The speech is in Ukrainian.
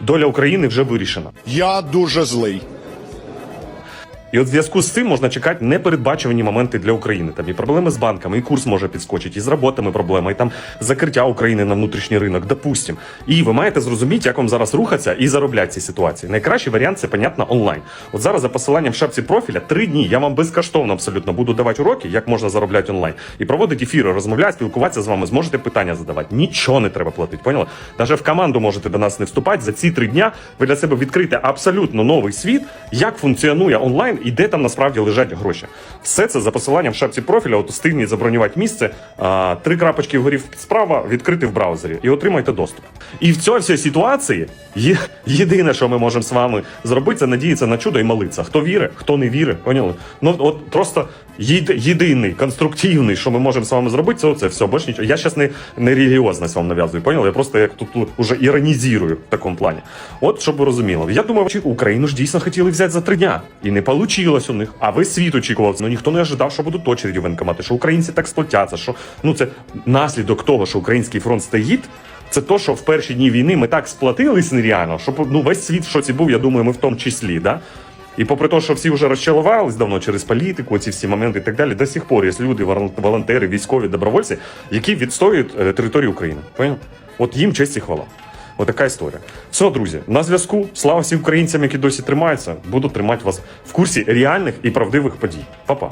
доля України вже вирішена. Я дуже злий. І от в зв'язку з цим можна чекати непередбачувані моменти для України. Там і проблеми з банками, і курс може підскочити, і з роботами проблема, і там закриття України на внутрішній ринок, допустим. І ви маєте зрозуміти, як вам зараз рухатися і заробляти ці ситуації. Найкращий варіант це, понятно, онлайн. От зараз за посиланням в шапці профіля три дні я вам безкоштовно абсолютно буду давати уроки, як можна заробляти онлайн. І проводити ефіри, розмовляти, спілкуватися з вами, зможете питання задавати. Нічого не треба платити. Поняли? Навіть в команду можете до нас не вступати. За ці три дня ви для себе відкрите абсолютно новий світ, як функціонує онлайн і де там насправді лежать гроші. Все це за посиланням в шапці профіля. От встигніть забронювати місце, а, три крапочки вгорі справа, відкрити в браузері і отримайте доступ. І в цій всій ситуації є єдине, що ми можемо з вами зробити, це надіятися на чудо і молитися. Хто вірить, хто не вірить, поняли? Ну от просто єди- єдиний конструктивний, що ми можемо з вами зробити, це оце все. Більш нічого. Я зараз не, не релігіозність вам нав'язую, поняли? Я просто як тут уже іронізую в такому плані. От щоб ви розуміли. Я думаю, чи Україну ж дійсно хотіли взяти за три дня. І не вийшло у них. А весь світ очікував. Ну ніхто не ожидав, що будуть очереді в воєнкомати, що українці так сплотяться, що ну це наслідок того, що український фронт стоїть. Це то, що в перші дні війни ми так сплатились нереально, що ну весь світ в шоці був, я думаю, ми в тому числі, да? І попри те, що всі вже розчалувались давно через політику, ці всі моменти і так далі, до сих пор є люди, волонтери, військові, добровольці, які відстоюють е, територію України. Понял? От їм честь і хвала. Отака історія. Все, друзі, на зв'язку. Слава всім українцям, які досі тримаються. Буду тримати вас в курсі реальних і правдивих подій. Па-па.